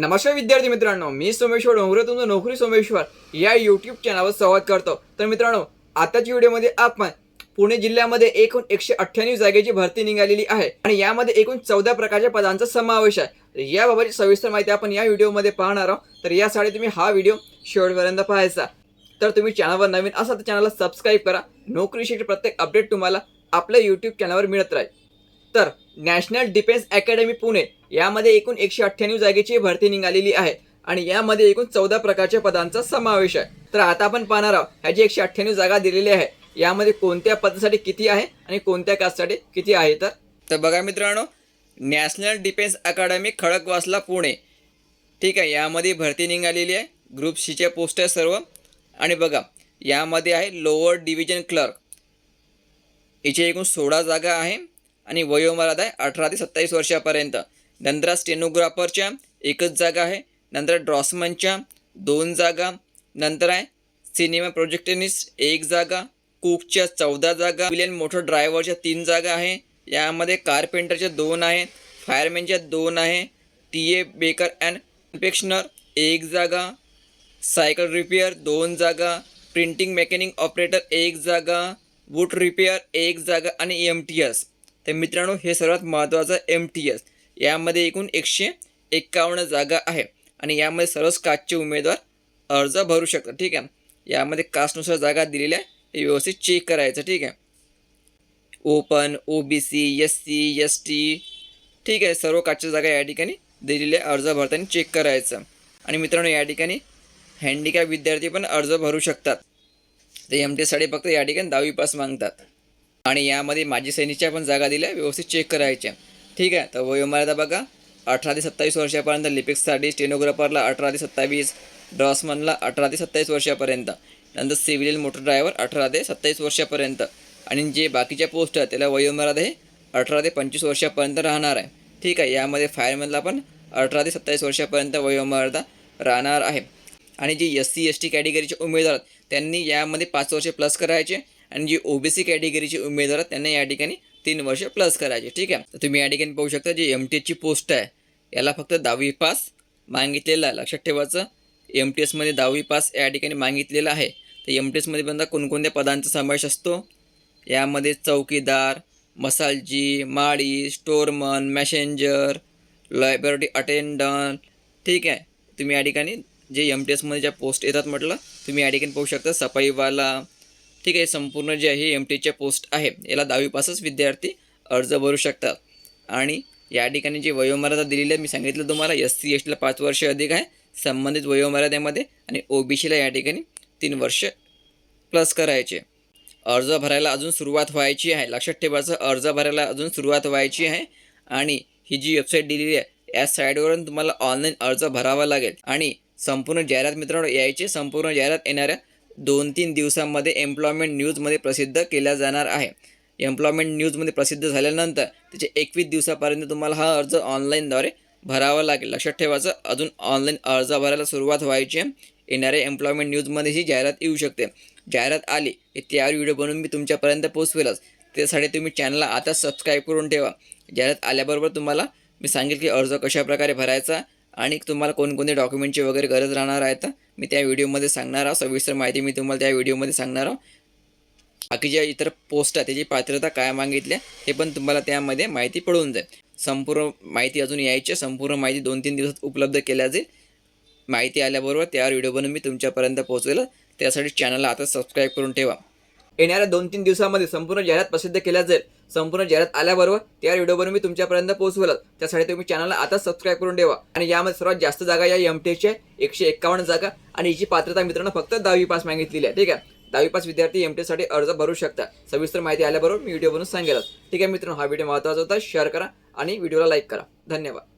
नमस्कार विद्यार्थी मित्रांनो मी सोमेश्वर डोंगरे तुमचं नोकरी सोमेश्वर या यूट्यूब चॅनलवर संवाद करतो. तर मित्रांनो आताच्या व्हिडिओमध्ये आपण पुणे जिल्ह्यामध्ये एकूण एकशे अठ्ठ्याण्णव जागेची भरती निघालेली आहे आणि यामध्ये एकूण चौदा प्रकारच्या पदांचा समावेश आहे. याबाबतची सविस्तर माहिती आपण या व्हिडिओमध्ये पाहणार आहोत. तर यासाठी तुम्ही हा व्हिडिओ शेवटपर्यंत पाहायचा. तर तुम्ही चॅनलवर नवीन असाल तर चॅनलला सबस्क्राईब करा. नोकरीविषयी प्रत्येक अपडेट तुम्हाला आपल्या यूट्यूब चॅनलवर मिळत राहील. तर नॅशनल डिफेन्स अकॅडमी पुणे यामध्ये एकूण एकशे अठ्ठ्याण्णव जागेची भरती निघालेली आहे आणि यामध्ये एकूण चौदा प्रकारच्या पदांचा समावेश आहे. तर आता आपण पाहणार आहोत ह्याची एकशे अठ्ठ्याण्णव जागा दिलेली आहे यामध्ये कोणत्या पदासाठी किती आहे आणि कोणत्या कास्टसाठी किती आहे तर? तर बघा मित्रांनो national defence academy Khadakwasla Pune. ठीक आहे यामध्ये भरती निघालेली आहे ग्रुप सीच्या पोस्ट आहे सर्व. आणि बघा यामध्ये आहे लोअर डिव्हिजन क्लर्क. याची एकूण सोळा जागा आहे. आणि वयोमर्यादा आहे अठरा ते सत्तावीस वर्षापर्यंत. नंतर स्टेनोग्राफरच्या एकच जागा आहे नंतर ड्रॉसमनच्या दोन जागा नंतर आहे सिनेमा प्रोजेक्टनिस्ट एक जागा कुकच्या चौदा जागा विलियन मोठं ड्रायव्हरच्या तीन जागा आहे यामध्ये कारपेंटरच्या दोन आहे फायरमॅनच्या दोन आहे T A baker and confectioner एक जागा सायकल रिपेअर दोन जागा प्रिंटिंग मेकॅनिक ऑपरेटर एक जागा बूट रिपेअर एक जागा आणि एम टी एस तर मित्रांनो हे सर्वात महत्त्वाचं एम टी एस यामध्ये एकूण एकशे एक्कावन्न जागा आहे. आणि यामध्ये सर्वच कास्टचे उमेदवार अर्ज भरू शकतात ठीक आहे? यामध्ये कास्टनुसार जागा दिलेल्या आहे हे व्यवस्थित चेक करायचं ठीक आहे? Open O B C S C S T ठीक आहे? सर्व काचच्या जागा या ठिकाणी दिलेल्या अर्ज भरताना चेक करायचं. आणि मित्रांनो या ठिकाणी हँडिकॅप विद्यार्थी पण अर्ज भरू शकतात. ते एम टी साठी फक्त या ठिकाणी दहावी पास मागतात. आणि यामध्ये माजी सैनिकच्या पण जागा दिल्या व्यवस्थित चेक करायच्या. ठीक आहे? तर वयोमर्यादा बघा. अठरा ते सत्तावीस वर्षापर्यंत लिपिक्ससाठी स्टेनोग्राफरला अठरा ते सत्तावीस ड्रॉसमनला अठरा ते सत्तावीस वर्षापर्यंत. नंतर सिव्हिल मोटर ड्रायव्हर अठरा ते सत्तावीस वर्षापर्यंत. आणि जे बाकीच्या पोस्ट आहेत त्याला वयोमर्यादा हे अठरा ते पंचवीस वर्षापर्यंत राहणार आहे. ठीक आहे? यामध्ये फायरमॅनला पण अठरा ते सत्तावीस वर्षापर्यंत वयोमर्यादा राहणार आहे. आणि जे एस सी एस टी कॅटेगरीचे उमेदवार त्यांनी यामध्ये पाच वर्षे प्लस करायचे. आणि जे ओ बी सी कॅटेगरीचे उमेदवार आहेत त्यांना या ठिकाणी तीन वर्ष प्लस करायचे. ठीक आहे? तर तुम्ही या ठिकाणी पाहू शकता जे एम टी एसची पोस्ट आहे. याला फक्त दहावी पास मागितलेलं आहे. लक्षात ठेवायचं एम टी एसमध्ये दहावी पास या ठिकाणी मागितलेलं आहे. तर एम टी एसमध्ये पण कोणकोणत्या पदांचा समावेश असतो? यामध्ये चौकीदार मसालजी माळी स्टोरमन मॅसेंजर लायब्ररी अटेंडंट ठीक आहे? तुम्ही या ठिकाणी जे एम टी एसमध्ये ज्या पोस्ट येतात म्हटलं तुम्ही या ठिकाणी पाहू शकता सफाईवाला ठीक आहे संपूर्ण जे आहे एम टीच्या पोस्ट आहे याला दहावी पासच विद्यार्थी अर्ज भरू शकतात. आणि या ठिकाणी जी वयोमर्यादा दिलेली आहे मी सांगितलं तुम्हाला एस सी एस टीला पाच वर्ष अधिक आहे संबंधित वयोमर्यादेमध्ये आणि ओ बी सीला या ठिकाणी तीन वर्ष प्लस करायचे. अर्ज भरायला अजून सुरुवात व्हायची आहे लक्षात ठेवायचं अर्ज भरायला अजून सुरुवात व्हायची आहे आणि ही जी वेबसाईट दिलेली आहे या साईटवरून तुम्हाला ऑनलाईन अर्ज भरावा लागेल. आणि संपूर्ण जाहिरात मित्रांनो यायची संपूर्ण जाहिरात येणाऱ्या दोन तीन दिवसांमध्ये एम्प्लॉयमेंट न्यूजमध्ये प्रसिद्ध केल्या जाणार आहे. एम्प्लॉयमेंट न्यूजमध्ये प्रसिद्ध झाल्यानंतर त्याचे एकवीस दिवसापर्यंत तुम्हाला हा अर्ज ऑनलाईनद्वारे भरावा लागेल. लक्षात ठेवायचं अजून ऑनलाईन अर्ज भरायला सुरुवात व्हायची आहे. येणाऱ्या एम्प्लॉयमेंट न्यूजमध्ये ही जाहिरात येऊ शकते. जाहिरात आली की त्यावर व्हिडिओ बनवून मी तुमच्यापर्यंत पोचवेलच त्यासाठी तुम्ही चॅनलला आता सबस्क्राईब करून ठेवा. जाहिरात आल्याबरोबर तुम्हाला मी सांगेल की अर्ज कशाप्रकारे भरायचा आणि तुम्हाला कोणकोणते डॉक्युमेंटची वगैरे गरज राहणार आहे तर मी त्या व्हिडिओमध्ये सांगणार आहोत सविस्तर माहिती मी तुम्हाला त्या व्हिडिओमध्ये सांगणार आहोत बाकी ज्या इतर पोस्ट आहे त्याची पात्रता काय मागितल्या हे पण तुम्हाला त्यामध्ये माहिती पडून जाईल. संपूर्ण माहिती अजून यायची संपूर्ण माहिती दोन तीन दिवसात उपलब्ध केल्या जाईल माहिती आल्याबरोबर त्यावर व्हिडिओ बनवून मी तुमच्यापर्यंत पोहोचवेल. त्यासाठी चॅनलला आता सबस्क्राईब करून ठेवा. येणाऱ्या दोन तीन दिवसामध्ये संपूर्ण जाहिरात प्रसिद्ध केल्या जाईल. संपूर्ण जाहिरात आल्याबरोबर त्या व्हिडिओवरून मी तुमच्यापर्यंत पोहोचवेल. त्यासाठी तुम्ही चॅनलला आता सबस्क्राईब करून ठेवा. आणि यामध्ये सर्वात जास्त जागा या एम टी एचच्या एकशे एक्कावन्न जागा आणि हिची पात्रता मित्रांनो फक्त दहावी पास मागितलेली आहे. ठीक आहे? दहावी पास विद्यार्थी एम टी साठी अर्ज भरू शकता. सविस्तर माहिती आल्याबरोबर मी व्हिडिओ बनवून सांगेल ठीक आहे मित्रांनो हा व्हिडिओ महत्त्वाचा होता. शेअर करा आणि व्हिडिओला लाईक करा. धन्यवाद.